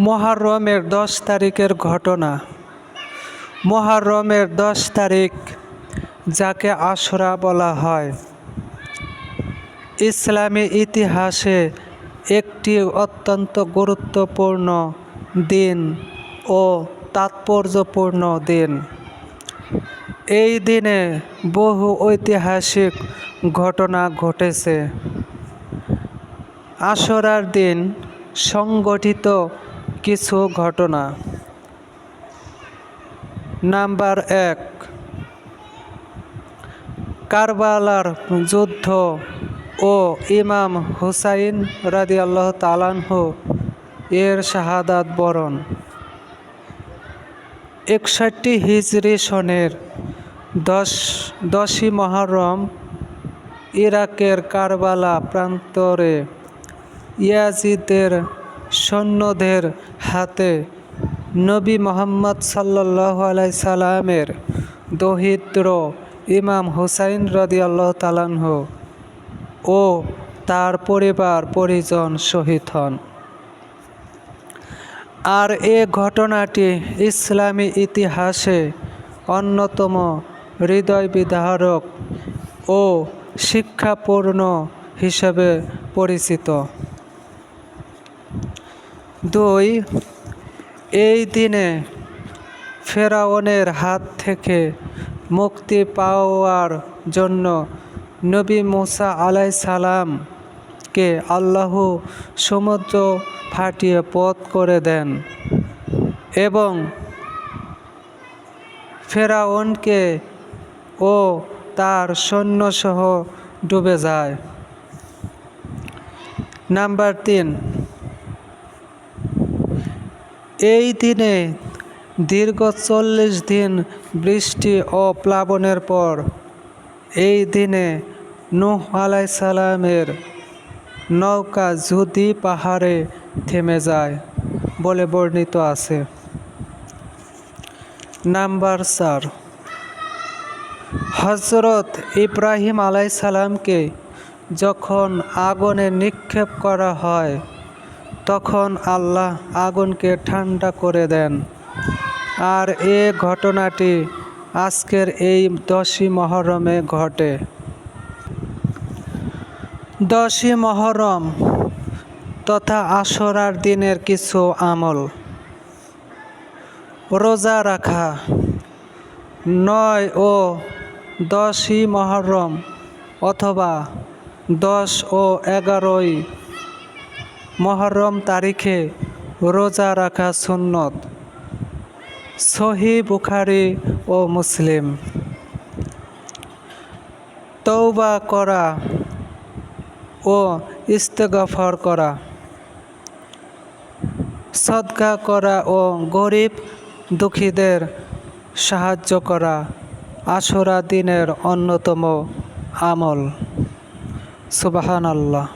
মহারমের দশ তারিখের ঘটনা। মহারমের দশ তারিখ, যাকে আশরা বলা হয়। ইসলামী ইতিহাসে একটি অত্যন্ত গুরুত্বপূর্ণ দিন ও তাৎপর্যপূর্ণ দিন। এই দিনে বহু ঐতিহাসিক ঘটনা ঘটেছে। আশরার দিন সংগঠিত কিছু ঘটনা। নাম্বার এক, কারবালার যুদ্ধ ও ইমাম হুসাইন রাদি আল্লাহ তালানহ এর শাহাদাত বরণ। একষট্টি হিজরি সনের দশ, দশই মহরম ইরাকের কারবালা প্রান্তরে ইয়াজিদের সৈন্যদের হাতে নবী মোহাম্মদ সাল্লাহ আলাই সালামের দহিদ্র ইমাম হুসাইন রদি আল্লাহ তালানহ ও তার পরিবার পরিজন শহীদ হন। আর এ ঘটনাটি ইসলামী ইতিহাসে অন্যতম হৃদয় বিদারক ও শিক্ষাপূর্ণ হিসেবে পরিচিত। দুই, এই দিনে ফেরাউনের হাত থেকে মুক্তি পাওয়ার জন্য নবী মুসা আলাই সালামকে আল্লাহ সমুদ্র ফাটিয়ে পথ করে দেন এবং ফেরাউনকে ও তার সৈন্যসহ ডুবে যায়। নাম্বার তিন এই দিনে দীর্ঘ চল্লিশ দিন বৃষ্টি ও প্লাবনের পর, এই দিনে নূহ আলাই সালামের নৌকা জুদি পাহাড়ে থেমে যায় বলে বর্ণিত আছে। নাম্বার চার হজরত ইব্রাহিম আলাই সালামকে যখন আগুনে নিক্ষেপ করা হয় তখন আল্লাহ আগুনকে ঠান্ডা করে দেন। আর এ ঘটনাটি আজকের এই দশই মহরমে ঘটে। দশই মহরম তথা আশরার দিনের কিছু আমল। রোজা রাখা। নয় ও দশই মহরম অথবা দশ ও এগারোই মহরম তারিখে রোজা রাখা সুন্নত। সহি বুখারি ও মুসলিম। তৌবা করা ও ইস্তেগফর করা। সদকা করা ও গরিব দুঃখীদের সাহায্য করা আশরা দিনের অন্যতম আমল। সুবাহান আল্লাহ